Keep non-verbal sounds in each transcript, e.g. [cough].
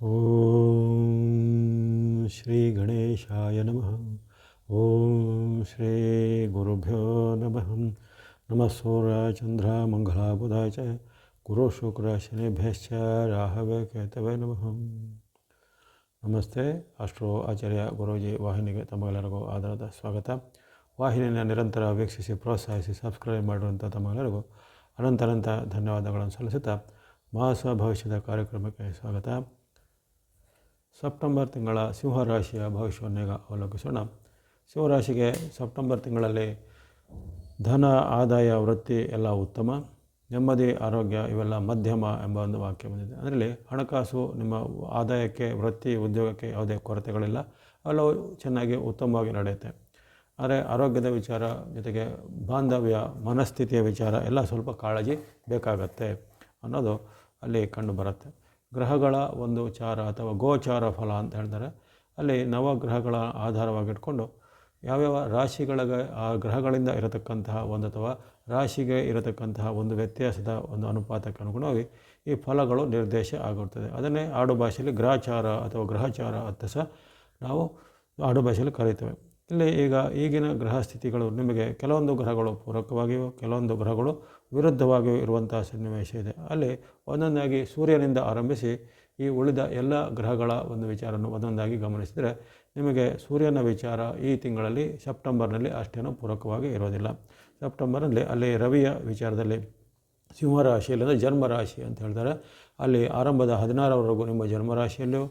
ಓಂ ಶ್ರೀ ಗಣೇಶಾಯ ನಮಃ ಓಂ ಶ್ರೀ ಗುರುಭ್ಯೋ ನಮಃ ನಮಃ ಸೂರ್ಯ ಚಂದ್ರ ಮಂಗಳ ಬುಧ ಚ ಗುರು ಶುಕ್ರ ಶನಿಭ್ಯಶ್ಚ ರಾಹವೇ ಕೇತವೇ ನಮಃ ನಮಸ್ತೆ ಅಷ್ಟೋ ಆಚಾರ್ಯ ಗುರೂಜಿ ವಾಹಿನಿಗೆ ತಮಗೆಲ್ಲರಿಗೂ ಆಧಾರದ ಸ್ವಾಗತ ವಾಹಿನಿಯನ್ನು ನಿರಂತರ ವೀಕ್ಷಿಸಿ ಪ್ರೋತ್ಸಾಹಿಸಿ ಸಬ್ಸ್ಕ್ರೈಬ್ ಮಾಡಿರುವಂಥ ತಮಗೆಲ್ಲರಿಗೂ ಅನಂತನಂತ ಧನ್ಯವಾದಗಳನ್ನು ಸಲ್ಲಿಸುತ್ತಾ ಮಾಸ ಭವಿಷ್ಯದ ಕಾರ್ಯಕ್ರಮಕ್ಕೆ ಸ್ವಾಗತ ಸೆಪ್ಟೆಂಬರ್ ತಿಂಗಳ ಸಿಂಹರಾಶಿಯ ಭವಿಷ್ಯವನ್ನೀಗ ಅವಲೋಕಿಸೋಣ. ಸಿಂಹರಾಶಿಗೆ ಸೆಪ್ಟೆಂಬರ್ ತಿಂಗಳಲ್ಲಿ ಧನ, ಆದಾಯ, ವೃತ್ತಿ ಎಲ್ಲ ಉತ್ತಮ. ನೆಮ್ಮದಿ, ಆರೋಗ್ಯ ಇವೆಲ್ಲ ಮಧ್ಯಮ ಎಂಬ ಒಂದು ವಾಕ್ಯ ಬಂದಿದೆ. ಅದರಲ್ಲಿ ಹಣಕಾಸು ನಿಮ್ಮ ಆದಾಯಕ್ಕೆ, ವೃತ್ತಿ, ಉದ್ಯೋಗಕ್ಕೆ ಯಾವುದೇ ಕೊರತೆಗಳಿಲ್ಲ. ಅವೆಲ್ಲವೂ ಚೆನ್ನಾಗಿ ಉತ್ತಮವಾಗಿ ನಡೆಯುತ್ತೆ. ಆದರೆ ಆರೋಗ್ಯದ ವಿಚಾರ ಜೊತೆಗೆ ಬಾಂಧವ್ಯ, ಮನಸ್ಥಿತಿಯ ವಿಚಾರ ಎಲ್ಲ ಸ್ವಲ್ಪ ಕಾಳಜಿ ಬೇಕಾಗತ್ತೆ ಅನ್ನೋದು ಅಲ್ಲಿ ಕಂಡು ಬರುತ್ತೆ. ಗ್ರಹಗಳ ಒಂದು ಚಾರ ಅಥವಾ ಗೋಚಾರ ಫಲ ಅಂತ ಹೇಳ್ತಾರೆ. ಅಲ್ಲಿ ನವಗ್ರಹಗಳ ಆಧಾರವಾಗಿಟ್ಕೊಂಡು ಯಾವ್ಯಾವ ರಾಶಿಗಳಿಗೆ ಆ ಗ್ರಹಗಳಿಂದ ಇರತಕ್ಕಂತಹ ಒಂದು ಅಥವಾ ರಾಶಿಗೆ ಇರತಕ್ಕಂತಹ ಒಂದು ವ್ಯತ್ಯಾಸದ ಒಂದು ಅನುಪಾತಕ್ಕೆ ಅನುಗುಣವಾಗಿ ಈ ಫಲಗಳು ನಿರ್ದೇಶ ಆಗಿರ್ತದೆ ಅದನ್ನೇ ಆಡು ಭಾಷೆಯಲ್ಲಿ ಗ್ರಹಚಾರ ಅಥವಾ ಗ್ರಹಚಾರ ಅಂತ ಸಹ ನಾವು ಆಡು ಭಾಷೆಯಲ್ಲಿ ಕರೀತೇವೆ. ಇಲ್ಲಿ ಈಗ ಈಗಿನ ಗ್ರಹ ಸ್ಥಿತಿಗಳು ನಿಮಗೆ ಕೆಲವೊಂದು ಗ್ರಹಗಳು ಪೂರಕವಾಗಿಯೂ ಕೆಲವೊಂದು ಗ್ರಹಗಳು ವಿರುದ್ಧವಾಗಿಯೂ ಇರುವಂತಹ ಸನ್ನಿವೇಶ ಇದೆ. ಅಲ್ಲಿ ಒಂದೊಂದಾಗಿ ಸೂರ್ಯನಿಂದ ಆರಂಭಿಸಿ ಈ ಉಳಿದ ಎಲ್ಲ ಗ್ರಹಗಳ ಒಂದು ವಿಚಾರವನ್ನು ಒಂದೊಂದಾಗಿ ಗಮನಿಸಿದರೆ ನಿಮಗೆ ಸೂರ್ಯನ ವಿಚಾರ ಈ ತಿಂಗಳಲ್ಲಿ ಸೆಪ್ಟೆಂಬರ್ನಲ್ಲಿ ಅಷ್ಟೇನೂ ಪೂರಕವಾಗಿ ಇರೋದಿಲ್ಲ. ಸೆಪ್ಟೆಂಬರ್ನಲ್ಲಿ ಅಲ್ಲಿ ರವಿಯ ವಿಚಾರದಲ್ಲಿ ಸಿಂಹರಾಶಿಯಲ್ಲಿ ಜನ್ಮರಾಶಿ ಅಂತ ಹೇಳ್ತಾರೆ. ಅಲ್ಲಿ ಆರಂಭದ ಹದಿನಾರರವರೆಗೂ ನಿಮ್ಮ ಜನ್ಮರಾಶಿಯಲ್ಲೂ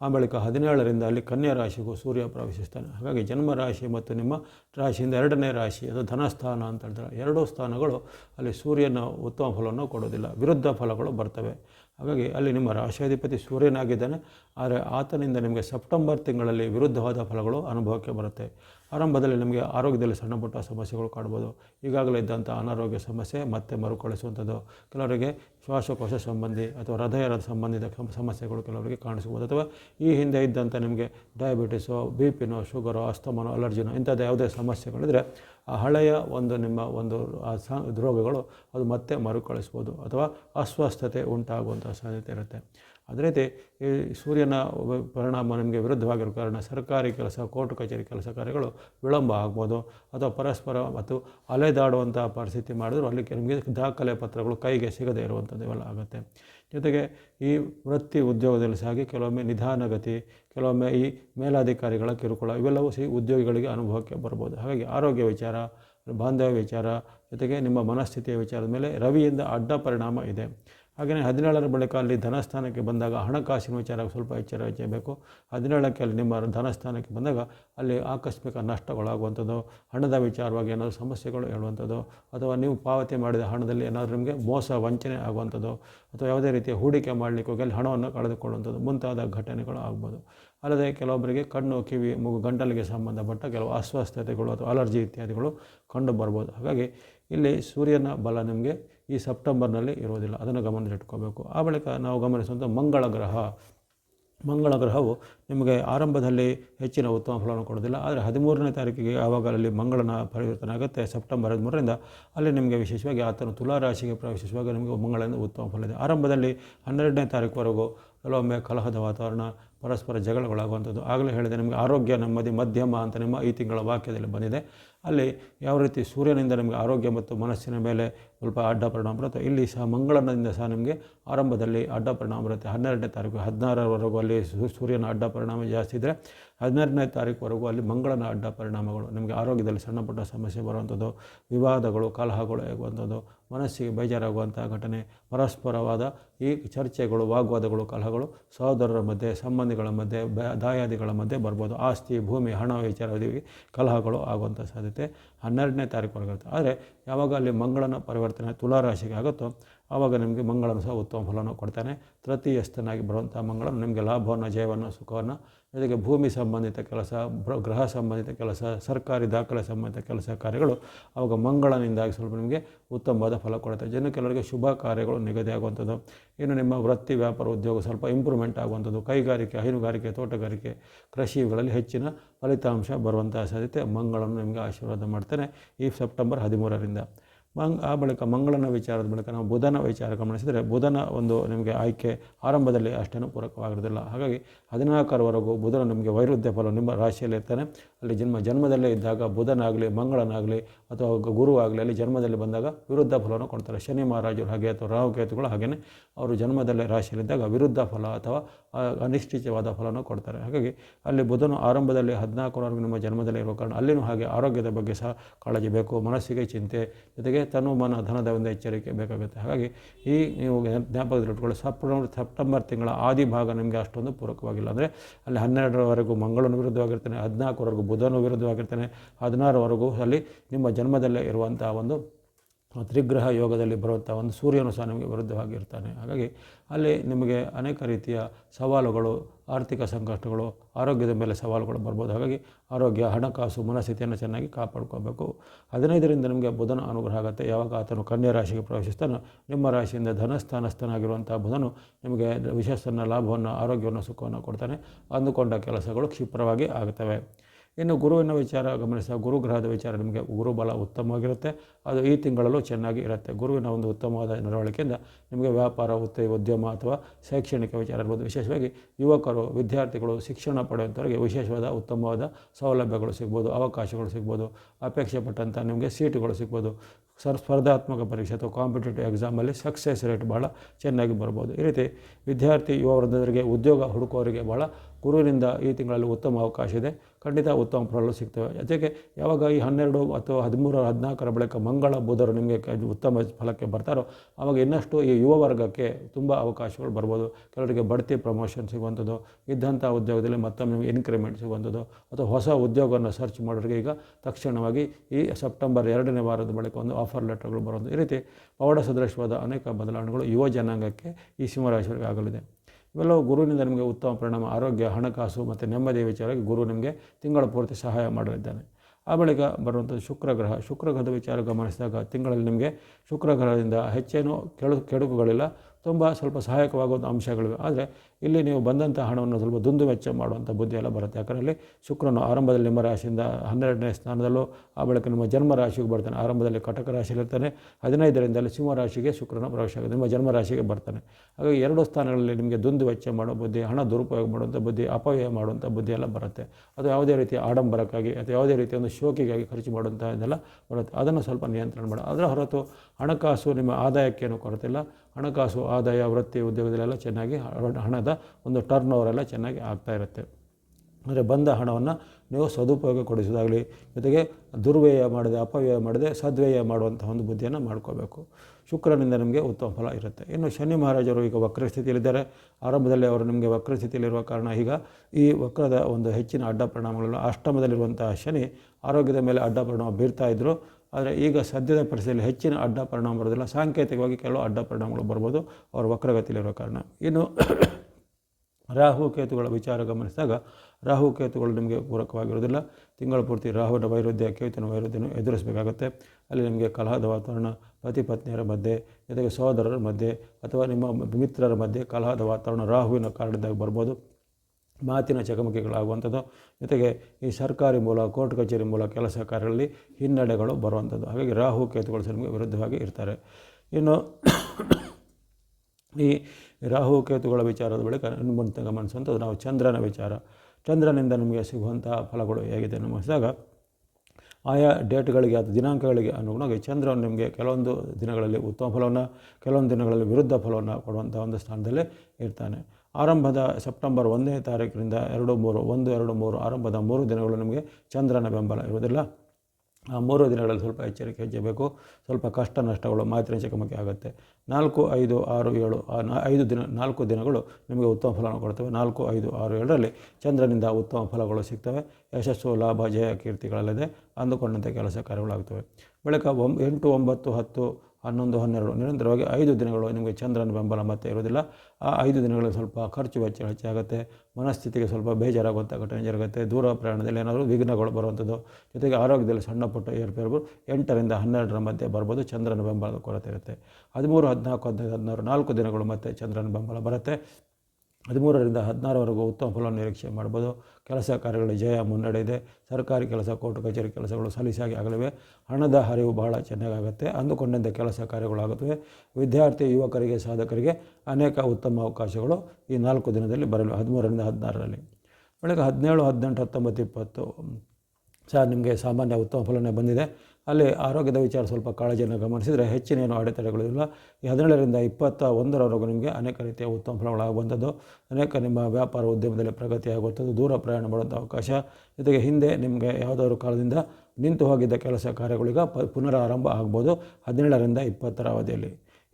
ಆ ಬಳಿಕ ಹದಿನೇಳರಿಂದ ಅಲ್ಲಿ ಕನ್ಯಾ ರಾಶಿಗೂ ಸೂರ್ಯ ಪ್ರವೇಶಿಸ್ತಾನೆ. ಹಾಗಾಗಿ ಜನ್ಮ ರಾಶಿ ಮತ್ತು ನಿಮ್ಮ ರಾಶಿಯಿಂದ ಎರಡನೇ ರಾಶಿ, ಅದು ಧನಸ್ಥಾನ ಅಂತ ಹೇಳ್ತಾರೆ. ಎರಡೂ ಸ್ಥಾನಗಳು ಅಲ್ಲಿ ಸೂರ್ಯನ ಉತ್ತಮ ಫಲವನ್ನು ಕೊಡೋದಿಲ್ಲ ವಿರುದ್ಧ ಫಲಗಳು ಬರ್ತವೆ. ಹಾಗಾಗಿ ಅಲ್ಲಿ ನಿಮ್ಮ ರಾಶಿಯಾಧಿಪತಿ ಸೂರ್ಯನಾಗಿದ್ದಾನೆ. ಆದರೆ ಆತನಿಂದ ನಿಮಗೆ ಸೆಪ್ಟೆಂಬರ್ ತಿಂಗಳಲ್ಲಿ ವಿರುದ್ಧವಾದ ಫಲಗಳು ಅನುಭವಕ್ಕೆ ಬರುತ್ತೆ. ಆರಂಭದಲ್ಲಿ ನಿಮಗೆ ಆರೋಗ್ಯದಲ್ಲಿ ಸಣ್ಣ ಪುಟ್ಟ ಸಮಸ್ಯೆಗಳು ಕಾಣ್ಬೋದು. ಈಗಾಗಲೇ ಇದ್ದಂಥ ಅನಾರೋಗ್ಯ ಸಮಸ್ಯೆ ಮತ್ತೆ ಮರುಕಳಿಸುವಂಥದ್ದು ಕೆಲವರಿಗೆ ಶ್ವಾಸಕೋಶ ಸಂಬಂಧಿ ಅಥವಾ ಹೃದಯದ ಸಂಬಂಧಿತ ಸಮಸ್ಯೆಗಳು ಕೆಲವರಿಗೆ ಕಾಣಿಸ್ಬೋದು. ಅಥವಾ ಈ ಹಿಂದೆ ಇದ್ದಂಥ ನಿಮಗೆ ಡಯಾಬಿಟಿಸೋ ಬಿ ಪಿನೋ ಶುಗರೋ, ಅಸ್ತಮನೋ, ಅಲರ್ಜಿನೋ ಇಂಥದ್ದು ಯಾವುದೇ ಸಮಸ್ಯೆಗಳಿದ್ರೆ ಆ ಹಳೆಯ ಒಂದು ನಿಮ್ಮ ಒಂದು ಸ ರೋಗಗಳು ಅದು ಮತ್ತೆ ಮರುಕಳಿಸ್ಬೋದು ಅಥವಾ ಅಸ್ವಸ್ಥತೆ ಉಂಟಾಗುವಂಥ ಸಾಧ್ಯತೆ ಇರುತ್ತೆ. ಅದೇ ರೀತಿ ಈ ಸೂರ್ಯನ ಪರಿಣಾಮ ನಮಗೆ ವಿರುದ್ಧವಾಗಿರೋ ಕಾರಣ ಸರ್ಕಾರಿ ಕೆಲಸ, ಕೋರ್ಟ್ ಕಚೇರಿ ಕೆಲಸ ಕಾರ್ಯಗಳು ವಿಳಂಬ ಆಗ್ಬೋದು. ಅಥವಾ ಪರಸ್ಪರ ಮತ್ತು ಅಲೆದಾಡುವಂಥ ಪರಿಸ್ಥಿತಿ ಮಾಡಿದ್ರು ಅಲ್ಲಿ ನಿಮಗೆ ದಾಖಲೆ ಪತ್ರಗಳು ಕೈಗೆ ಸಿಗದೇ ಇರುವಂಥದ್ದು ಇವೆಲ್ಲ ಆಗುತ್ತೆ. ಜೊತೆಗೆ ಈ ವೃತ್ತಿ ಉದ್ಯೋಗದಲ್ಲಿ ಸಾಗಿ ಕೆಲವೊಮ್ಮೆ ನಿಧಾನಗತಿ, ಕೆಲವೊಮ್ಮೆ ಈ ಮೇಲಾಧಿಕಾರಿಗಳ ಕಿರುಕುಳ, ಇವೆಲ್ಲವೂ ಸಿ ಉದ್ಯೋಗಿಗಳಿಗೆ ಅನುಭವಕ್ಕೆ ಬರ್ಬೋದು. ಹಾಗಾಗಿ ಆರೋಗ್ಯ ವಿಚಾರ, ಬಾಂಧವ್ಯ ವಿಚಾರ, ಜೊತೆಗೆ ನಿಮ್ಮ ಮನಸ್ಥಿತಿಯ ವಿಚಾರದ ಮೇಲೆ ರವಿಯಿಂದ ಅಡ್ಡ ಪರಿಣಾಮ ಇದೆ. ಹಾಗೆಯೇ ಹದಿನೇಳರ ಬಳಿಕ ಅಲ್ಲಿ ಧನಸ್ಥಾನಕ್ಕೆ ಬಂದಾಗ ಹಣಕಾಸಿನ ವಿಚಾರ ಸ್ವಲ್ಪ ಎಚ್ಚರ ವಹಿಸಬೇಕು ಹದಿನೇಳಕ್ಕೆ ಅಲ್ಲಿ ನಿಮ್ಮ ಧನಸ್ಥಾನಕ್ಕೆ ಬಂದಾಗ ಅಲ್ಲಿ ಆಕಸ್ಮಿಕ ನಷ್ಟಗಳಾಗುವಂಥದ್ದು, ಹಣದ ವಿಚಾರವಾಗಿ ಏನಾದರೂ ಸಮಸ್ಯೆಗಳು ಹೇಳುವಂಥದ್ದು, ಅಥವಾ ನೀವು ಪಾವತಿ ಮಾಡಿದ ಹಣದಲ್ಲಿ ಏನಾದರೂ ನಿಮಗೆ ಮೋಸ, ವಂಚನೆ ಆಗುವಂಥದ್ದು, ಅಥವಾ ಯಾವುದೇ ರೀತಿಯ ಹೂಡಿಕೆ ಮಾಡಲಿಕ್ಕೆ ಹೋಗಿ ಅಲ್ಲಿ ಹಣವನ್ನು ಕಳೆದುಕೊಳ್ಳುವಂಥದ್ದು ಮುಂತಾದ ಘಟನೆಗಳು ಆಗ್ಬೋದು. ಅಲ್ಲದೆ ಕೆಲವೊಬ್ಬರಿಗೆ ಕಣ್ಣು, ಕಿವಿ, ಮೂಗು, ಗಂಟಲಿಗೆ ಸಂಬಂಧಪಟ್ಟ ಕೆಲವು ಅಸ್ವಸ್ಥತೆಗಳು ಅಥವಾ ಅಲರ್ಜಿ ಇತ್ಯಾದಿಗಳು ಕಂಡು ಬರ್ಬೋದು. ಹಾಗಾಗಿ ಇಲ್ಲಿ ಸೂರ್ಯನ ಬಲ ನಿಮಗೆ ಈ ಸೆಪ್ಟೆಂಬರ್ನಲ್ಲಿ ಇರೋದಿಲ್ಲ ಅದನ್ನು ಗಮನದಲ್ಲಿಟ್ಕೋಬೇಕು. ಆ ಬಳಿಕ ನಾವು ಗಮನಿಸುವಂಥ ಮಂಗಳ ಗ್ರಹ. ಮಂಗಳ ಗ್ರಹವು ನಿಮಗೆ ಆರಂಭದಲ್ಲಿ ಹೆಚ್ಚಿನ ಉತ್ತಮ ಫಲವನ್ನು ಕೊಡೋದಿಲ್ಲ ಆದರೆ ಹದಿಮೂರನೇ ತಾರೀಕಿಗೆ ಅಲ್ಲಿ ಮಂಗಳನ ಪರಿವರ್ತನೆ ಆಗುತ್ತೆ, ಸೆಪ್ಟೆಂಬರ್ ಹದಿಮೂರರಿಂದ ಅಲ್ಲಿ ನಿಮಗೆ ವಿಶೇಷವಾಗಿ ಆತನು ತುಲಾ ರಾಶಿಗೆ ಪ್ರವೇಶಿಸುವಾಗ ನಿಮಗೆ ಮಂಗಳನ ಉತ್ತಮ ಫಲ ಇದೆ. ಆರಂಭದಲ್ಲಿ ಹನ್ನೆರಡನೇ ತಾರೀಕುವರೆಗೂ ಕೆಲವೊಮ್ಮೆ ಕಲಹದ ವಾತಾವರಣ ಪರಸ್ಪರ ಜಗಳಗಳಾಗುವಂಥದ್ದು. ಆಗಲೇ ಹೇಳಿದೆ ನಿಮಗೆ ಆರೋಗ್ಯ ನೆಮ್ಮದಿ ಮಧ್ಯಮ ಅಂತ ನಿಮ್ಮ ಈ ತಿಂಗಳ ವಾಕ್ಯದಲ್ಲಿ ಬಂದಿದೆ. ಅಲ್ಲಿ ಯಾವ ರೀತಿ ಸೂರ್ಯನಿಂದ ನಿಮಗೆ ಆರೋಗ್ಯ ಮತ್ತು ಮನಸ್ಸಿನ ಮೇಲೆ ಸ್ವಲ್ಪ ಅಡ್ಡ ಪರಿಣಾಮ ಬರುತ್ತೆ. ಇಲ್ಲಿ ಸಹ ಮಂಗಳನದಿಂದ ಸಹ ನಿಮಗೆ ಆರಂಭದಲ್ಲಿ ಅಡ್ಡ ಪರಿಣಾಮ ಬರುತ್ತೆ. ಹನ್ನೆರಡನೇ ತಾರೀಕು, ಹದಿನಾರರವರೆಗೂ ಅಲ್ಲಿ ಸೂರ್ಯನ ಅಡ್ಡ ಪರಿಣಾಮ ಜಾಸ್ತಿ ಇದ್ದರೆ ಹದಿನಾರನೇ ತಾರೀಕುವರೆಗೂ ಅಲ್ಲಿ ಮಂಗಳನ ಅಡ್ಡ ಪರಿಣಾಮಗಳು, ನಿಮಗೆ ಆರೋಗ್ಯದಲ್ಲಿ ಸಣ್ಣ ಪುಟ್ಟ ಸಮಸ್ಯೆ ಬರುವಂಥದ್ದು, ವಿವಾದಗಳು, ಕಲಹಗಳು ಆಗುವಂಥದ್ದು, ಮನಸ್ಸಿಗೆ ಬೇಜಾರಾಗುವಂಥ ಘಟನೆ, ಪರಸ್ಪರವಾದ ಈ ಚರ್ಚೆಗಳು, ವಾಗ್ವಾದಗಳು, ಕಲಹಗಳು ಸಹೋದರರ ಮಧ್ಯೆ, ಸಂಬಂಧಿಗಳ ಮಧ್ಯೆ ದಾಯಾದಿಗಳ ಮಧ್ಯೆ ಬರ್ಬೋದು. ಆಸ್ತಿ, ಭೂಮಿ, ಹಣ ವಿಚಾರವಾಗಿ ಕಲಹಗಳು ಆಗುವಂಥ ಸಾಧ್ಯತೆ ಹನ್ನೆರಡನೇ ತಾರೀಕುವರೆಗಿರುತ್ತೆ ಆದರೆ ಯಾವಾಗ ಅಲ್ಲಿ ಮಂಗಳನ ಪರಿವರ್ತನೆ ತುಲಾರಾಶಿಗೆ ಆಗುತ್ತೋ ಆವಾಗ ನಿಮಗೆ ಮಂಗಳನು ಸಹ ಉತ್ತಮ ಫಲವನ್ನು ಕೊಡ್ತಾನೆ. ತೃತೀಯಸ್ಥನಾಗಿ ಬರುವಂಥ ಮಂಗಳನು ನಿಮಗೆ ಲಾಭವನ್ನು, ಜಯವನ್ನು, ಸುಖವನ್ನು ಜೊತೆಗೆ ಭೂಮಿ ಸಂಬಂಧಿತ ಕೆಲಸ ಗ್ರಹ ಸಂಬಂಧಿತ ಕೆಲಸ, ಸರ್ಕಾರಿ ದಾಖಲೆ ಸಂಬಂಧಿತ ಕೆಲಸ ಕಾರ್ಯಗಳು, ಅವಾಗ ಮಂಗಳನಿಂದಾಗಿ ಸ್ವಲ್ಪ ನಿಮಗೆ ಉತ್ತಮವಾದ ಫಲ ಕೊಡುತ್ತೆ. ಜನ ಕೆಲವರಿಗೆ ಶುಭ ಕಾರ್ಯಗಳು ನಿಗದಿಯಾಗುವಂಥದ್ದು ಇನ್ನು ನಿಮ್ಮ ವೃತ್ತಿ, ವ್ಯಾಪಾರ, ಉದ್ಯೋಗ ಸ್ವಲ್ಪ ಇಂಪ್ರೂವ್ಮೆಂಟ್ ಆಗುವಂಥದ್ದು. ಕೈಗಾರಿಕೆ, ಹೈನುಗಾರಿಕೆ, ತೋಟಗಾರಿಕೆ, ಕೃಷಿ, ಇವುಗಳಲ್ಲಿ ಹೆಚ್ಚಿನ ಫಲಿತಾಂಶ ಬರುವಂತಹ ಸಾಧ್ಯತೆ. ಮಂಗಳನ್ನು ನಿಮಗೆ ಆಶೀರ್ವಾದ ಮಾಡ್ತೇನೆ. ಈ ಸೆಪ್ಟೆಂಬರ್ ಹದಿಮೂರರಿಂದ. ಮಂಗ್, ಆ ಬಳಿಕ ಮಂಗಳನ ವಿಚಾರದ ಬಳಿಕ ನಾವು ಬುಧನ ವಿಚಾರ ಗಮನಿಸಿದರೆ ಬುಧನ ಒಂದು ನಿಮಗೆ ಆಯ್ಕೆ ಆರಂಭದಲ್ಲಿ ಅಷ್ಟೇನೂ ಪೂರಕವಾಗಿರೋದಿಲ್ಲ ಹಾಗಾಗಿ ಹದಿನಾಲ್ಕರವರೆಗೂ ಬುಧನ ನಿಮಗೆ ವೈರುಧ್ಯ ಫಲ ನಿಮ್ಮ ರಾಶಿಯಲ್ಲಿ ಇರ್ತಾನೆ ಅಲ್ಲಿ ಜನ್ಮ, ಜನ್ಮದಲ್ಲೇ ಇದ್ದಾಗ ಬುಧನಾಗಲಿ, ಮಂಗಳನಾಗಲಿ ಅಥವಾ ಗುರು ಆಗಲಿ ಅಲ್ಲಿ ಜನ್ಮದಲ್ಲಿ ಬಂದಾಗ ವಿರುದ್ಧ ಫಲವನ್ನು ಕೊಡ್ತಾರೆ. ಶನಿ ಮಹಾರಾಜರು ಹಾಗೆ ಅಥವಾ ರಾಹುಕೇತುಗಳು ಹಾಗೆಯೇ ಅವರು ಜನ್ಮದಲ್ಲೇ ರಾಶಿಯಲ್ಲಿದ್ದಾಗ ವಿರುದ್ಧ ಫಲ ಅಥವಾ ಅನಿಶ್ಚಿತವಾದ ಫಲವನ್ನು ಕೊಡ್ತಾರೆ. ಹಾಗಾಗಿ ಅಲ್ಲಿ ಬುಧನು ಆರಂಭದಲ್ಲಿ ಹದಿನಾಲ್ಕರವರೆಗೂ ನಿಮ್ಮ ಜನ್ಮದಲ್ಲಿ ಇರುವ ಕಾರಣ ಅಲ್ಲಿನೂ ಹಾಗೆ ಆರೋಗ್ಯದ ಬಗ್ಗೆ ಸಹ ಕಾಳಜಿ ಬೇಕು, ಮನಸ್ಸಿಗೆ ಚಿಂತೆ, ಜೊತೆಗೆ ತನು ಮನ, ಧನದ ಒಂದು ಎಚ್ಚರಿಕೆ ಬೇಕಾಗುತ್ತೆ. ಹಾಗಾಗಿ ಈ ನೀವು ಜ್ಞಾಪಕದಲ್ಲಿಟ್ಕೊಳ್ಳಿ ಸೆಪ್ಟೆಂಬರ್ ಸೆಪ್ಟೆಂಬರ್ ತಿಂಗಳ ಆದಿ ಭಾಗ ನಿಮಗೆ ಅಷ್ಟೊಂದು ಪೂರಕವಾಗಿಲ್ಲ. ಅಂದರೆ ಅಲ್ಲಿ ಹನ್ನೆರಡರವರೆಗೂ ಮಂಗಳನು ವಿರುದ್ಧವಾಗಿರ್ತಾನೆ, ಹದಿನಾಲ್ಕರವರೆಗೂ ಬುಧನು ವಿರುದ್ಧವಾಗಿರ್ತಾನೆ. ಹದಿನಾರವರೆಗೂ ಅಲ್ಲಿ ನಿಮ್ಮ ಜನ್ಮದಲ್ಲೇ ಇರುವಂಥ ಒಂದು ತ್ರಿಗ್ರಹ ಯೋಗದಲ್ಲಿ ಬರುವಂಥ ಒಂದು ಸೂರ್ಯನು ಸಹ ನಿಮಗೆ ವಿರುದ್ಧವಾಗಿರ್ತಾನೆ. ಹಾಗಾಗಿ ಅಲ್ಲಿ ನಿಮಗೆ ಅನೇಕ ರೀತಿಯ ಸವಾಲುಗಳು, ಆರ್ಥಿಕ ಸಂಕಷ್ಟಗಳು, ಆರೋಗ್ಯದ ಮೇಲೆ ಸವಾಲುಗಳು ಬರ್ಬೋದು. ಹಾಗಾಗಿ ಆರೋಗ್ಯ, ಹಣಕಾಸು, ಮನಸ್ಥಿತಿಯನ್ನು ಚೆನ್ನಾಗಿ ಕಾಪಾಡ್ಕೋಬೇಕು. ಹದಿನೈದರಿಂದ ನಿಮಗೆ ಬುಧನ ಅನುಗ್ರಹ ಆಗುತ್ತೆ. ಯಾವಾಗ ಆತನು ಕನ್ಯಾ ರಾಶಿಗೆ ಪ್ರವೇಶಿಸ್ತಾನೋ, ನಿಮ್ಮ ರಾಶಿಯಿಂದ ಧನಸ್ಥಾನಸ್ಥನಾಗಿರುವಂಥ ಬುಧನು ನಿಮಗೆ ವಿಶೇಷನ ಲಾಭವನ್ನು, ಆರೋಗ್ಯವನ್ನು, ಸುಖವನ್ನು ಕೊಡ್ತಾನೆ. ಅಂದುಕೊಂಡ ಕೆಲಸಗಳು ಕ್ಷಿಪ್ರವಾಗಿ ಆಗುತ್ತವೆ ಇನ್ನು ಗುರುವಿನ ವಿಚಾರ ಗಮನಿಸಿದ ಗುರುಗ್ರಹದ ವಿಚಾರ ನಿಮಗೆ ಗುರುಬಲ ಉತ್ತಮವಾಗಿರುತ್ತೆ. ಅದು ಈ ತಿಂಗಳಲ್ಲೂ ಚೆನ್ನಾಗಿ ಇರುತ್ತೆ. ಗುರುವಿನ ಒಂದು ಉತ್ತಮವಾದ ನಡವಳಿಕೆಯಿಂದ ನಿಮಗೆ ವ್ಯಾಪಾರ, ಉತ್ತ, ಉದ್ಯಮ ಅಥವಾ ಶೈಕ್ಷಣಿಕ ವಿಚಾರ ಇರ್ಬೋದು. ವಿಶೇಷವಾಗಿ ಯುವಕರು, ವಿದ್ಯಾರ್ಥಿಗಳು, ಶಿಕ್ಷಣ ಪಡೆಯುವಂಥವರಿಗೆ ವಿಶೇಷವಾದ ಉತ್ತಮವಾದ ಸೌಲಭ್ಯಗಳು ಸಿಗ್ಬೋದು, ಅವಕಾಶಗಳು ಸಿಗ್ಬೋದು. ಅಪೇಕ್ಷೆ ಪಟ್ಟಂಥ ನಿಮಗೆ ಸೀಟುಗಳು ಸಿಗ್ಬೋದು. ಸರ್, ಸ್ಪರ್ಧಾತ್ಮಕ ಪರೀಕ್ಷೆ ಅಥವಾ ಕಾಂಪಿಟೇಟಿವ್ ಎಕ್ಸಾಮಲ್ಲಿ ಸಕ್ಸಸ್ ರೇಟ್ ಭಾಳ ಚೆನ್ನಾಗಿ ಬರ್ಬೋದು. ಈ ರೀತಿ ವಿದ್ಯಾರ್ಥಿ, ಯುವ ವೃದ್ಧರಿಗೆ ಉದ್ಯೋಗ ಹುಡುಕೋರಿಗೆ ಭಾಳ ಗುರುವಿನಿಂದ ಈ ತಿಂಗಳಲ್ಲಿ ಉತ್ತಮ ಅವಕಾಶ ಇದೆ. ಖಂಡಿತ ಉತ್ತಮ ಫಲಗಳು ಸಿಗ್ತವೆ. ಜೊತೆಗೆ ಯಾವಾಗ ಈ ಹನ್ನೆರಡು ಅಥವಾ ಹದಿಮೂರು ಹದಿನಾಲ್ಕರ ಬಳಿಕ ಮಂಗಳ ಬುಧರು ನಿಮಗೆ ಉತ್ತಮ ಫಲಕ್ಕೆ ಬರ್ತಾರೋ ಆವಾಗ ಇನ್ನಷ್ಟು ಈ ಯುವ ವರ್ಗಕ್ಕೆ ತುಂಬ ಅವಕಾಶಗಳು ಬರ್ಬೋದು. ಕೆಲವರಿಗೆ ಬಡ್ತಿ ಪ್ರಮೋಷನ್ ಸಿಗುವಂಥದ್ದು, ಇದ್ದಂಥ ಉದ್ಯೋಗದಲ್ಲಿ ಮತ್ತೊಮ್ಮೆ ನಿಮಗೆ ಇನ್ಕ್ರಿಮೆಂಟ್ ಸಿಗುವಂಥದ್ದು, ಅಥವಾ ಹೊಸ ಉದ್ಯೋಗವನ್ನು ಸರ್ಚ್ ಮಾಡೋರಿಗೆ ಈಗ ತಕ್ಷಣವಾಗಿ ಈ ಸೆಪ್ಟೆಂಬರ್ ಎರಡನೇ ವಾರದ ಬಳಿಕ ಒಂದು ಆಫರ್ ಲೆಟರ್ಗಳು ಬರೋದು ಈ ರೀತಿ ಪವಾಡ ಸದೃಶವಾದ ಅನೇಕ ಬದಲಾವಣೆಗಳು ಯುವ ಜನಾಂಗಕ್ಕೆ ಈ ಸಿಂಹರಾಶಿಯವರಿಗೆ ಆಗಲಿದೆ. ಇವೆಲ್ಲವೂ ಗುರುವಿನಿಂದ ನಿಮಗೆ ಉತ್ತಮ ಪರಿಣಾಮ, ಆರೋಗ್ಯ, ಹಣಕಾಸು ಮತ್ತು ನೆಮ್ಮದಿ ವಿಚಾರವಾಗಿ ಗುರು ನಿಮಗೆ ತಿಂಗಳ ಪೂರ್ತಿ ಸಹಾಯ ಮಾಡಲಿದ್ದಾನೆ. ಆ ಬಳಿಕ ಬರುವಂಥದ್ದು ಶುಕ್ರಗ್ರಹ. ಶುಕ್ರಗ್ರಹದ ವಿಚಾರ ಗಮನಿಸಿದಾಗ ತಿಂಗಳಲ್ಲಿ ನಿಮಗೆ ಶುಕ್ರಗ್ರಹದಿಂದ ಹೆಚ್ಚೇನೂ ಕೆಡು ಕೆಡುಕುಗಳಿಲ್ಲ. ತುಂಬ ಸ್ವಲ್ಪ ಸಹಾಯಕವಾಗುವಂಥ ಅಂಶಗಳಿವೆ. ಆದರೆ ಇಲ್ಲಿ ನೀವು ಬಂದಂಥ ಹಣವನ್ನು ಸ್ವಲ್ಪ ದುಂದು ವೆಚ್ಚ ಮಾಡುವಂಥ ಬುದ್ಧಿ ಎಲ್ಲ ಬರುತ್ತೆ. ಯಾಕಂದರೆ ಶುಕ್ರನು ಆರಂಭದಲ್ಲಿ ನಿಮ್ಮ ರಾಶಿಯಿಂದ ಹನ್ನೆರಡನೇ ಸ್ಥಾನದಲ್ಲೂ, ಆ ಬಳಿಕ ನಿಮ್ಮ ಜನ್ಮ ರಾಶಿಗೆ ಬರ್ತಾನೆ. ಆರಂಭದಲ್ಲಿ ಕಟಕ ರಾಶಿಯಲ್ಲಿರ್ತಾನೆ ಹದಿನೈದರಿಂದ ಅಲ್ಲಿ ಸಿಂಹ ರಾಶಿಗೆ ಶುಕ್ರನ ಪ್ರವೇಶ ಆಗುತ್ತೆ. ನಿಮ್ಮ ಜನ್ಮ ರಾಶಿಗೆ ಬರ್ತಾನೆ. ಹಾಗಾಗಿ ಎರಡು ಸ್ಥಾನಗಳಲ್ಲಿ ನಿಮಗೆ ದುಂದು ವೆಚ್ಚ ಮಾಡೋ ಬುದ್ಧಿ, ಹಣ ದುರುಪಯೋಗ ಮಾಡುವಂಥ ಬುದ್ಧಿ, ಅಪವ್ಯಯ ಮಾಡುವಂಥ ಬುದ್ಧಿ ಎಲ್ಲ ಬರುತ್ತೆ. ಅದು ಯಾವುದೇ ರೀತಿಯ ಆಡಂಬರಕ್ಕಾಗಿ ಅಥವಾ ಯಾವುದೇ ರೀತಿಯ ಒಂದು ಶೋಕಿಗಾಗಿ ಖರ್ಚು ಮಾಡುವಂಥದ್ದೆಲ್ಲ ಬರುತ್ತೆ. ಅದನ್ನು ಸ್ವಲ್ಪ ನಿಯಂತ್ರಣ ಮಾಡಿ. ಅದರ ಹೊರತು ಹಣಕಾಸು ನಿಮ್ಮ ಆದಾಯಕ್ಕೇನು ಕೊರತಿಲ್ಲ ಹಣಕಾಸು ಆದಾಯ, ವೃತ್ತಿ ಉದ್ಯೋಗದಲ್ಲೆಲ್ಲ ಚೆನ್ನಾಗಿ ಹಣದ ಒಂದು ಟರ್ನ್ ಓವರ್ ಎಲ್ಲ ಚೆನ್ನಾಗಿ ಆಗ್ತಾ ಇರುತ್ತೆ. ಅಂದರೆ ಬಂದ ಹಣವನ್ನು ನೀವು ಸದುಪಯೋಗ ಕೊಡಿಸೋದಾಗಲಿ ಜೊತೆಗೆ ದುರ್ವ್ಯಯ ಮಾಡದೆ, ಅಪವ್ಯಯ ಮಾಡದೆ, ಸದ್ವ್ಯಯ ಮಾಡುವಂಥ ಒಂದು ಬುದ್ಧಿಯನ್ನು ಮಾಡ್ಕೋಬೇಕು. ಶುಕ್ರನಿಂದ ನಿಮಗೆ ಉತ್ತಮ ಫಲ ಇರುತ್ತೆ. ಇನ್ನು ಶನಿ ಮಹಾರಾಜರು ಈಗ ವಕ್ರ ಸ್ಥಿತಿಯಲ್ಲಿದ್ದಾರೆ ಆರಂಭದಲ್ಲಿ ಅವರು ನಿಮಗೆ ವಕ್ರ ಸ್ಥಿತಿಯಲ್ಲಿರುವ ಕಾರಣ ಈಗ ಈ ವಕ್ರದ ಒಂದು ಹೆಚ್ಚಿನ ಅಡ್ಡ ಪರಿಣಾಮಗಳನ್ನು ಅಷ್ಟಮದಲ್ಲಿರುವಂತಹ ಶನಿ ಆರೋಗ್ಯದ ಮೇಲೆ ಅಡ್ಡ ಪರಿಣಾಮ ಬೀರ್ತಾ ಇದ್ದರು ಆದರೆ ಈಗ ಸದ್ಯದ ಪರಿಸ್ಥಿತಿಯಲ್ಲಿ ಹೆಚ್ಚಿನ ಅಡ್ಡ ಪರಿಣಾಮ ಬರೋದಿಲ್ಲ. ಸಾಂಕೇತಿಕವಾಗಿ ಕೆಲವು ಅಡ್ಡ ಪರಿಣಾಮಗಳು ಬರ್ಬೋದು. ಅವರು ವಕ್ರಗತಿಯಲ್ಲಿರೋ ಕಾರಣ. ಇನ್ನು [coughs] ರಾಹು ಕೇತುಗಳ ವಿಚಾರ ಗಮನಿಸಿದಾಗ ರಾಹು ಕೇತುಗಳು ನಿಮಗೆ ಪೂರಕವಾಗಿರೋದಿಲ್ಲ ತಿಂಗಳ ಪೂರ್ತಿ ರಾಹುವಿನ ವೈರುಧ್ಯ, ಕೇತುವಿನ ವೈರುಧ್ಯನೂ ಎದುರಿಸಬೇಕಾಗುತ್ತೆ. ಅಲ್ಲಿ ನಿಮಗೆ ಕಲಹದ ವಾತಾವರಣ, ಪತಿ ಪತ್ನಿಯರ ಮಧ್ಯೆ, ಜೊತೆಗೆ ಸಹೋದರರ ಮಧ್ಯೆ ಅಥವಾ ನಿಮ್ಮ ಮಿತ್ರರ ಮಧ್ಯೆ ಕಲಹದ ವಾತಾವರಣ ರಾಹುವಿನ ಕಾರಣದಾಗ ಬರ್ಬೋದು. ಮಾತಿನ ಚಕಮಕಿಗಳಾಗುವಂಥದ್ದು. ಜೊತೆಗೆ ಈ ಸರ್ಕಾರಿ ಮೂಲ, ಕೋರ್ಟ್ ಕಚೇರಿ ಮೂಲ ಕೆಲಸ ಕಾರ್ಯಗಳಲ್ಲಿ ಹಿನ್ನಡೆಗಳು ಬರುವಂಥದ್ದು. ಹಾಗಾಗಿ ರಾಹು ಕೇತುಗಳು ನಿಮಗೆ ವಿರುದ್ಧವಾಗಿ ಇರ್ತಾರೆ. ಇನ್ನು ಈ ರಾಹು ಕೇತುಗಳ ವಿಚಾರದ ಬಳಿಕ ಮುಂದೆ ಗಮನಿಸುವಂಥದ್ದು ನಾವು ಚಂದ್ರನ ವಿಚಾರ. ಚಂದ್ರನಿಂದ ನಿಮಗೆ ಸಿಗುವಂತಹ ಫಲಗಳು ಹೇಗಿದೆ ಗಮನಿಸಿದಾಗ ಆಯಾ ಡೇಟ್ಗಳಿಗೆ ಅಥವಾ ದಿನಾಂಕಗಳಿಗೆ ಅನುಗುಣವಾಗಿ ಚಂದ್ರನು ನಿಮಗೆ ಕೆಲವೊಂದು ದಿನಗಳಲ್ಲಿ ಉತ್ತಮ ಫಲವನ್ನು, ಕೆಲವೊಂದು ದಿನಗಳಲ್ಲಿ ವಿರುದ್ಧ ಫಲವನ್ನು ಕೊಡುವಂಥ ಒಂದು ಸ್ಥಾನದಲ್ಲೇ ಇರ್ತಾನೆ. ಆರಂಭದ ಸೆಪ್ಟೆಂಬರ್ ಒಂದನೇ ತಾರೀಕಿನಿಂದ ಎರಡು ಮೂರು, ಒಂದು, ಎರಡು ಮೂರು ಆರಂಭದ ಮೂರು ದಿನಗಳು ನಿಮಗೆ ಚಂದ್ರನ ಬೆಂಬಲ ಇರುವುದಿಲ್ಲ. ಆ ಮೂರು ದಿನಗಳಲ್ಲಿ ಸ್ವಲ್ಪ ಎಚ್ಚರಿಕೆ ಹೆಚ್ಚಬೇಕು. ಸ್ವಲ್ಪ ಕಷ್ಟ ನಷ್ಟಗಳು ಮಾತ್ರ ಚಕಮಕಿ ಆಗುತ್ತೆ. ನಾಲ್ಕು, ಐದು, ಆರು, ಏಳು ಐದು ದಿನ, ನಾಲ್ಕು ದಿನಗಳು ನಿಮಗೆ ಉತ್ತಮ ಫಲವನ್ನು ಕೊಡ್ತವೆ. ನಾಲ್ಕು, ಐದು, ಆರು, ಏಳರಲ್ಲಿ ಚಂದ್ರನಿಂದ ಉತ್ತಮ ಫಲಗಳು ಸಿಗ್ತವೆ. ಯಶಸ್ಸು, ಲಾಭ, ಜಯ, ಕೀರ್ತಿಗಳಲ್ಲದೆ. ಅಂದುಕೊಂಡಂತೆ ಕೆಲಸ ಕಾರ್ಯಗಳಾಗ್ತವೆ. ಬಳಿಕ ಒಂ, ಎಂಟು, ಒಂಬತ್ತು, ಹತ್ತು ಹನ್ನೊಂದು, ಹನ್ನೆರಡು ನಿರಂತರವಾಗಿ ಐದು ದಿನಗಳು ನಿಮಗೆ ಚಂದ್ರನ ಬೆಂಬಲ ಮತ್ತೆ ಇರೋದಿಲ್ಲ ಆ ಐದು ದಿನಗಳಲ್ಲಿ ಸ್ವಲ್ಪ ಖರ್ಚು ವೆಚ್ಚ ಹೆಚ್ಚಾಗುತ್ತೆ ಮನಸ್ಥಿತಿಗೆ ಸ್ವಲ್ಪ ಬೇಜಾರಾಗುವಂಥ ಘಟನೆ ಜರುಗುತ್ತೆ. ದೂರ ಪ್ರಯಾಣದಲ್ಲಿ ಏನಾದರೂ ವಿಘ್ನಗಳು ಬರುವಂಥದ್ದು. ಜೊತೆಗೆ ಆರೋಗ್ಯದಲ್ಲಿ ಸಣ್ಣ ಪುಟ್ಟ ಏರ್ಪೇರ್ಬೋದು ಎಂಟರಿಂದ ಹನ್ನೆರಡರ ಮಧ್ಯೆ ಬರ್ಬೋದು. ಚಂದ್ರನ ಬೆಂಬಲದ ಕೊರತೆ ಇರುತ್ತೆ. ಹದಿಮೂರು, ಹದಿನಾಲ್ಕು, ಹದಿನೈದು, ಹದಿನಾರು, ನಾಲ್ಕು ದಿನಗಳು ಮತ್ತೆ ಚಂದ್ರನ ಬೆಂಬಲ ಬರುತ್ತೆ. ಹದಿಮೂರರಿಂದ ಹದಿನಾರವರೆಗೂ ಉತ್ತಮ ಫಲ ನಿರೀಕ್ಷೆ ಮಾಡ್ಬೋದು. ಕೆಲಸ ಕಾರ್ಯಗಳ ಜಯ ಮುನ್ನಡೆ ಇದೆ. ಸರ್ಕಾರಿ ಕೆಲಸ, ಕೋರ್ಟ್ ಕಚೇರಿ ಕೆಲಸಗಳು ಸಲೀಸಾಗಿ ಆಗಲಿವೆ. ಹಣದ ಹರಿವು ಬಹಳ ಚೆನ್ನಾಗಾಗುತ್ತೆ. ಅಂದುಕೊಂಡಂತೆ ಕೆಲಸ ಕಾರ್ಯಗಳಾಗುತ್ತವೆ. ವಿದ್ಯಾರ್ಥಿ, ಯುವಕರಿಗೆ, ಸಾಧಕರಿಗೆ ಅನೇಕ ಉತ್ತಮ ಅವಕಾಶಗಳು ಈ ನಾಲ್ಕು ದಿನದಲ್ಲಿ ಬರಲಿವೆ ಹದಿಮೂರರಿಂದ ಹದಿನಾರರಲ್ಲಿ. ಬೆಳಗ್ಗೆ ಹದಿನೇಳು, ಹದಿನೆಂಟು, ಹತ್ತೊಂಬತ್ತು, ಇಪ್ಪತ್ತು. ಸರ್, ನಿಮಗೆ ಸಾಮಾನ್ಯ ಉತ್ತಮ ಫಲನೇ ಬಂದಿದೆ. ಅಲ್ಲಿ ಆರೋಗ್ಯದ ವಿಚಾರ ಸ್ವಲ್ಪ ಕಾಳಜಿಯನ್ನು ಗಮನಿಸಿದರೆ ಹೆಚ್ಚಿನ ಏನು ಅಡೆತಡೆಗಳಿಲ್ಲ ಈ ಹದಿನೇಳರಿಂದ ಇಪ್ಪತ್ತ ಒಂದರವರೆಗೂ ನಿಮಗೆ ಅನೇಕ ರೀತಿಯ ಉತ್ತಮ ಫಲಗಳಾಗುವಂಥದ್ದು ಅನೇಕ ನಿಮ್ಮ ವ್ಯಾಪಾರ ಉದ್ಯಮದಲ್ಲಿ ಪ್ರಗತಿ ಆಗುವಂಥದ್ದು ದೂರ ಪ್ರಯಾಣ ಮಾಡುವಂಥ ಅವಕಾಶ. ಜೊತೆಗೆ ಹಿಂದೆ ನಿಮಗೆ ಯಾವುದಾದ್ರು ಕಾಲದಿಂದ ನಿಂತು ಹೋಗಿದ್ದ ಕೆಲಸ ಕಾರ್ಯಗಳಿಗ ಪುನರಾರಂಭ ಆಗ್ಬೋದು ಹದಿನೇಳರಿಂದ ಇಪ್ಪತ್ತರ ಅವಧಿಯಲ್ಲಿ.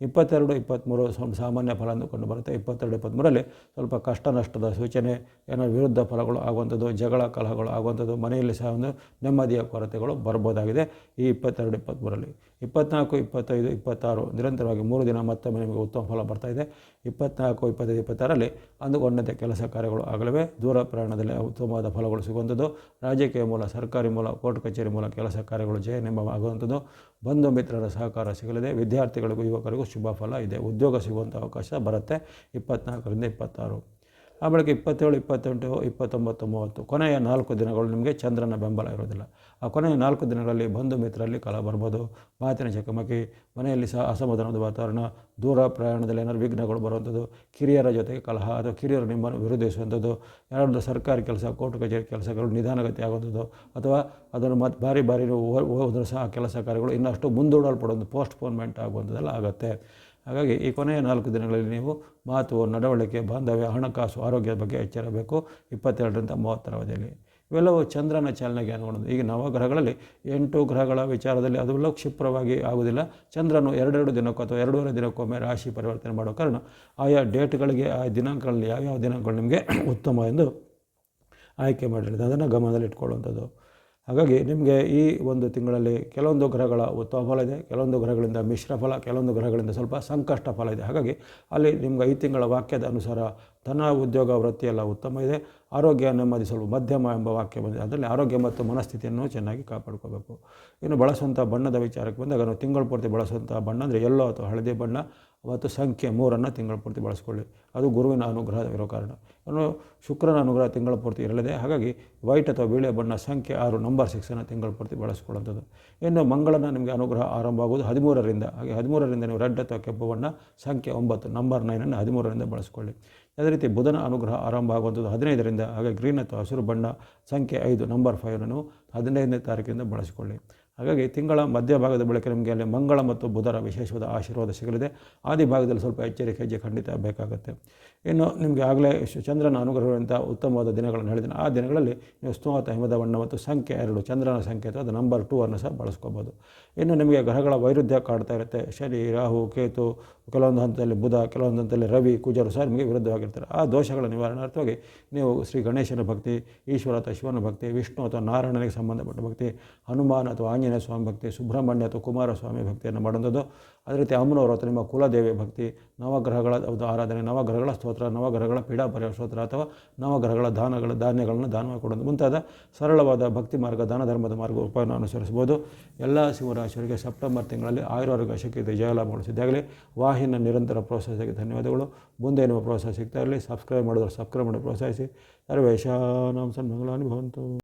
ಇಪ್ಪತ್ತೆರಡು, ಇಪ್ಪತ್ತ್ಮೂರು ಸಾಮಾನ್ಯ ಫಲ ಅಂದುಕೊಂಡು ಬರುತ್ತೆ. ಇಪ್ಪತ್ತೆರಡು ಇಪ್ಪತ್ತ್ಮೂರಲ್ಲಿ ಸ್ವಲ್ಪ ಕಷ್ಟ ನಷ್ಟದ ಸೂಚನೆ, ಏನೋ ವಿರುದ್ಧ ಫಲಗಳು ಆಗುವಂಥದ್ದು, ಜಗಳ, ಕಲಹಗಳು ಆಗುವಂಥದ್ದು, ಮನೆಯಲ್ಲಿ ಸಹ ಒಂದು ನೆಮ್ಮದಿಯ ಕೊರತೆಗಳು ಬರ್ಬೋದಾಗಿದೆ ಈ ಇಪ್ಪತ್ತೆರಡು ಇಪ್ಪತ್ತ್ಮೂರಲ್ಲಿ ಇಪ್ಪತ್ನಾಲ್ಕು ಇಪ್ಪತ್ತೈದು, ಇಪ್ಪತ್ತಾರು ನಿರಂತರವಾಗಿ ಮೂರು ದಿನ ಮತ್ತೊಮ್ಮೆ ನಿಮಗೆ ಉತ್ತಮ ಫಲ ಬರ್ತಾಯಿದೆ ಇಪ್ಪತ್ನಾಲ್ಕು ಇಪ್ಪತ್ತೈದು, ಇಪ್ಪತ್ತಾರಲ್ಲಿ ಅಂದುಕೊಂಡಂತೆ ಕೆಲಸ ಕಾರ್ಯಗಳು ಆಗಲಿವೆ. ದೂರ ಪ್ರಯಾಣದಲ್ಲಿ ಉತ್ತಮವಾದ ಫಲಗಳು ಸಿಗುವಂಥದ್ದು. ರಾಜಕೀಯ ಮೂಲ, ಸರ್ಕಾರಿ ಮೂಲ, ಕೋರ್ಟ್ ಕಚೇರಿ ಮೂಲ ಕೆಲಸ ಕಾರ್ಯಗಳು ಜಯ ನೆಮ್ಮ ಆಗುವಂಥದ್ದು ಬಂಧು ಮಿತ್ರರ ಸಹಕಾರ ಸಿಗಲಿದೆ. ವಿದ್ಯಾರ್ಥಿಗಳಿಗೂ ಯುವಕರಿಗೂ ಶುಭ ಫಲ ಇದೆ. ಉದ್ಯೋಗ ಸಿಗುವಂಥ ಅವಕಾಶ ಬರುತ್ತೆ. ಇಪ್ಪತ್ತ್ನಾಲ್ಕರಿಂದ ಇಪ್ಪತ್ತಾರು. ಆ ಬಳಿಕ ಇಪ್ಪತ್ತೇಳು, ಇಪ್ಪತ್ತೆಂಟು, ಇಪ್ಪತ್ತೊಂಬತ್ತು, ಮೂವತ್ತು, ಕೊನೆಯ ನಾಲ್ಕು ದಿನಗಳು ನಿಮಗೆ ಚಂದ್ರನ ಬೆಂಬಲ ಇರೋದಿಲ್ಲ ಆ ಕೊನೆಯ ನಾಲ್ಕು ದಿನಗಳಲ್ಲಿ ಬಂಧು ಮಿತ್ರರಲ್ಲಿ ಕಲ ಬರ್ಬೋದು. ಮಾತಿನ ಚಕಮಕಿ, ಮನೆಯಲ್ಲಿ ಸಹ ಅಸಮಾಧಾನದ ವಾತಾವರಣ, ದೂರ ಪ್ರಯಾಣದಲ್ಲಿ ಏನಾದ್ರು ವಿಘ್ನಗಳು ಬರುವಂಥದ್ದು, ಕಿರಿಯರ ಜೊತೆಗೆ ಕಲಹ ಅಥವಾ ಕಿರಿಯರು ನಿಮ್ಮನ್ನು ವಿರೋಧಿಸುವಂಥದ್ದು, ಯಾರಾದರೂ ಸರ್ಕಾರಿ ಕೆಲಸ, ಕೋರ್ಟ್ ಕಚೇರಿ ಕೆಲಸಗಳು ನಿಧಾನಗತಿ ಆಗುವಂಥದ್ದು, ಅಥವಾ ಅದನ್ನು ಮತ್ತೆ ಬಾರಿ ಬಾರಿ ಹೋದರೂ ಸಹ ಕೆಲಸ ಕಾರ್ಯಗಳು ಇನ್ನಷ್ಟು ಮುಂದೂಡಲ್ಪಡೋದು ಪೋಸ್ಟ್ಪೋನ್ಮೆಂಟ್ ಆಗುವಂಥದ್ದೆಲ್ಲ ಆಗುತ್ತೆ. ಹಾಗಾಗಿ ಈ ಕೊನೆಯ ನಾಲ್ಕು ದಿನಗಳಲ್ಲಿ ನೀವು ಮಾತು ನಡವಳಿಕೆ, ಬಾಂಧವ್ಯ, ಹಣಕಾಸು, ಆರೋಗ್ಯದ ಬಗ್ಗೆ ಎಚ್ಚರಬೇಕು. ಇಪ್ಪತ್ತೆರಡರಿಂದ ಮೂವತ್ತರ ಅವಧಿಯಲ್ಲಿ. ಇವೆಲ್ಲವೂ ಚಂದ್ರನ ಚಾಲನೆಗೆ ಅನುಗುಣದ್ದು ಈಗ ನವಗ್ರಹಗಳಲ್ಲಿ ಎಂಟು ಗ್ರಹಗಳ ವಿಚಾರದಲ್ಲಿ ಅದೆಲ್ಲ ಕ್ಷಿಪ್ರವಾಗಿ ಆಗುವುದಿಲ್ಲ. ಚಂದ್ರನು ಎರಡೆರಡು ದಿನಕ್ಕೂ ಅಥವಾ ಎರಡೂವರೆ ದಿನಕ್ಕೊಮ್ಮೆ ರಾಶಿ ಪರಿವರ್ತನೆ ಮಾಡೋ ಕಾರಣ ಆಯಾ ಡೇಟ್ಗಳಿಗೆ ಆ ದಿನಾಂಕಗಳಲ್ಲಿ ಯಾವ್ಯಾವ ದಿನಾಂಕಗಳು ನಿಮಗೆ ಉತ್ತಮ ಎಂದು ಆಯ್ಕೆ ಮಾಡಿರೋದು ಅದನ್ನು ಗಮನದಲ್ಲಿ ಇಟ್ಕೊಳ್ಳುವಂಥದ್ದು ಹಾಗಾಗಿ ನಿಮಗೆ ಈ ಒಂದು ತಿಂಗಳಲ್ಲಿ ಕೆಲವೊಂದು ಗ್ರಹಗಳ ಉತ್ತಮ ಫಲ ಇದೆ, ಕೆಲವೊಂದು ಗ್ರಹಗಳಿಂದ ಮಿಶ್ರ ಫಲ, ಕೆಲವೊಂದು ಗ್ರಹಗಳಿಂದ ಸ್ವಲ್ಪ ಸಂಕಷ್ಟ ಫಲ ಇದೆ. ಹಾಗಾಗಿ ಅಲ್ಲಿ ನಿಮ್ಗೆ ಈ ತಿಂಗಳ ವಾಕ್ಯದ ಅನುಸಾರ ಧನ, ಉದ್ಯೋಗ ವೃತ್ತಿಯೆಲ್ಲ ಉತ್ತಮ ಇದೆ. ಆರೋಗ್ಯ ನೆಮ್ಮದಿ ಸ್ವಲ್ಪ ಮಧ್ಯಮ ಎಂಬ ವಾಕ್ಯ ಬಂದಿದೆ. ಅದರಲ್ಲಿ ಆರೋಗ್ಯ ಮತ್ತು ಮನಸ್ಥಿತಿಯನ್ನು ಚೆನ್ನಾಗಿ ಕಾಪಾಡ್ಕೋಬೇಕು. ಇನ್ನು ಬಳಸುವಂಥ ಬಣ್ಣದ ವಿಚಾರಕ್ಕೆ ಬಂದಾಗ ನಾವು ತಿಂಗಳು ಪೂರ್ತಿ ಬಳಸುವಂಥ ಬಣ್ಣ ಅಂದರೆ ಎಲ್ಲೋ ಅಥವಾ ಹಳದಿ ಬಣ್ಣ. ಮತ್ತು ಸಂಖ್ಯೆ ಮೂರನ್ನು ತಿಂಗಳ ಪೂರ್ತಿ ಬಳಸ್ಕೊಳ್ಳಿ. ಅದು ಗುರುವಿನ ಅನುಗ್ರಹ ಇರೋ ಕಾರಣ. ಇನ್ನು ಶುಕ್ರನ ಅನುಗ್ರಹ ತಿಂಗಳ ಪೂರ್ತಿ ಇರಲಿದೆ. ಹಾಗಾಗಿ ವೈಟ್ ಅಥವಾ ಬಿಳಿಯ ಬಣ್ಣ ಸಂಖ್ಯೆ ಆರು ನಂಬರ್ ಸಿಕ್ಸನ್ನು ತಿಂಗಳ ಪೂರ್ತಿ ಬಳಸ್ಕೊಳ್ಳೋಂಥದ್ದು ಇನ್ನು ಮಂಗಳನ ನಿಮಗೆ ಅನುಗ್ರಹ ಆರಂಭ ಆಗುವುದು ಹದಿಮೂರರಿಂದ. ಹಾಗೆ ಹದಿಮೂರರಿಂದ ನೀವು ರೆಡ್ ಅಥವಾ ಕೆಂಪು ಬಣ್ಣ ಸಂಖ್ಯೆ ಒಂಬತ್ತು ನಂಬರ್ ನೈನನ್ನು ಹದಿಮೂರರಿಂದ ಬಳಸ್ಕೊಳ್ಳಿ. ಅದೇ ರೀತಿ ಬುಧನ ಅನುಗ್ರಹ ಆರಂಭ ಆಗುವಂಥದ್ದು ಹದಿನೈದರಿಂದ. ಹಾಗೆ ಗ್ರೀನ್ ಅಥವಾ ಹಸಿರು ಬಣ್ಣ ಸಂಖ್ಯೆ ಐದು ನಂಬರ್ ಫೈವ್ನನ್ನು ಹದಿನೈದನೇ ತಾರೀಕಿನಿಂದ ಬಳಸಿಕೊಳ್ಳಿ. ಹಾಗಾಗಿ ತಿಂಗಳ ಮಧ್ಯಭಾಗದ ಬಳಿಕ ನಿಮಗೆ ಅಲ್ಲಿ ಮಂಗಳ ಮತ್ತು ಬುಧರ ವಿಶೇಷವಾದ ಆಶೀರ್ವಾದ ಸಿಗಲಿದೆ. ಆದಿ ಭಾಗದಲ್ಲಿ ಸ್ವಲ್ಪ ಎಚ್ಚರಿಕೆ ಹೆಜ್ಜೆ ಖಂಡಿತ ಬೇಕಾಗುತ್ತೆ. ಇನ್ನು ನಿಮಗೆ ಆಗಲೇ ಚಂದ್ರನ ಅನುಗ್ರಹವಂಥ ಉತ್ತಮವಾದ ದಿನಗಳನ್ನು ಹೇಳಿದ್ದೀನಿ. ಆ ದಿನಗಳಲ್ಲಿ ನೀವು ಸ್ತೋತ ಹಿಮದ ಬಣ್ಣ ಮತ್ತು ಸಂಖ್ಯೆ ಎರಡು, ಚಂದ್ರನ ಸಂಖ್ಯೆ ಅಥವಾ ಅದು ನಂಬರ್ ಟೂ ಅನ್ನು ಸಹ ಬಳಸ್ಕೋಬೋದು. ಇನ್ನು ನಿಮಗೆ ಗ್ರಹಗಳ ವೈರುಧ್ಯ ಕಾಡ್ತಾ ಇರುತ್ತೆ. ಶನಿ, ರಾಹು, ಕೇತು ಕೆಲವೊಂದು ಹಂತದಲ್ಲಿ ಬುಧ ಕೆಲವೊಂದು ಹಂತದಲ್ಲಿ ರವಿ, ಕುಜರು ಸಹ ನಿಮಗೆ ವಿರುದ್ಧವಾಗಿರ್ತಾರೆ. ಆ ದೋಷಗಳ ನಿವಾರಣಾರ್ಥವಾಗಿ ನೀವು ಶ್ರೀ ಗಣೇಶನ ಭಕ್ತಿ, ಈಶ್ವರ ಅಥವಾ ಶಿವನ ಭಕ್ತಿ, ವಿಷ್ಣು ಅಥವಾ ನಾರಾಯಣನಿಗೆ ಸಂಬಂಧಪಟ್ಟ ಭಕ್ತಿ, ಹನುಮಾನ್ ಅಥವಾ ಆಂಜನೇಯ ಸ್ವಾಮಿ ಭಕ್ತಿ, ಸುಬ್ರಹ್ಮಣ್ಯ ಅಥವಾ ಕುಮಾರಸ್ವಾಮಿ ಭಕ್ತಿಯನ್ನು ಮಾಡುವಂಥದ್ದು. ಅದೇ ರೀತಿ ಅಮ್ಮನವರು ಅಥವಾ ನಿಮ್ಮ ಕುಲದೇವಿ ಭಕ್ತಿ, ನವಗ್ರಹಗಳ ಆರಾಧನೆ, ನವಗ್ರಹಗಳ ಸ್ತೋತ್ರ, ನವಗ್ರಹಗಳ ಪೀಡಾ ಪರಿಹಾರ ಸ್ತೋತ್ರ ಅಥವಾ ನವಗ್ರಹಗಳ ದಾನಗಳ ಧಾನ್ಯಗಳನ್ನು ದಾನ ಕೊಡೋದು ಮುಂತಾದ ಸರಳವಾದ ಭಕ್ತಿ ಮಾರ್ಗ, ದಾನ ಧರ್ಮದ ಮಾರ್ಗ ಉಪಾಯವನ್ನು ಅನುಸರಿಸ್ಬೋದು ಎಲ್ಲ ಶಿವರಾಶಿಯವರಿಗೆ ಸೆಪ್ಟೆಂಬರ್ ತಿಂಗಳಲ್ಲಿ ಆಯುರ್ವರ್ಗ ಶಕ್ತಿ ಜಯಲಾಭಗಳು ಸಿದ್ದಾಗಲಿ ವಾಹಿನ ನಿರಂತರ ಪ್ರೋತ್ಸಾಹಕ್ಕೆ ಧನ್ಯವಾದಗಳು. ಮುಂದೆ ಏನೋ ಪ್ರೋತ್ಸಾಹ ಸಿಗ್ತಾ ಇರಲಿ. ಸಬ್ಸ್ಕ್ರೈಬ್ ಮಾಡಿದ್ರೆ ಸಬ್ಸ್ಕ್ರೈಬ್ ಮಾಡಿ ಪ್ರೋತ್ಸಾಹಿಸಿ. ಸರ್ವೇಶಾನಾಂ ಸನ್ಮಂಗಳಾನಿ ಭವಂತು.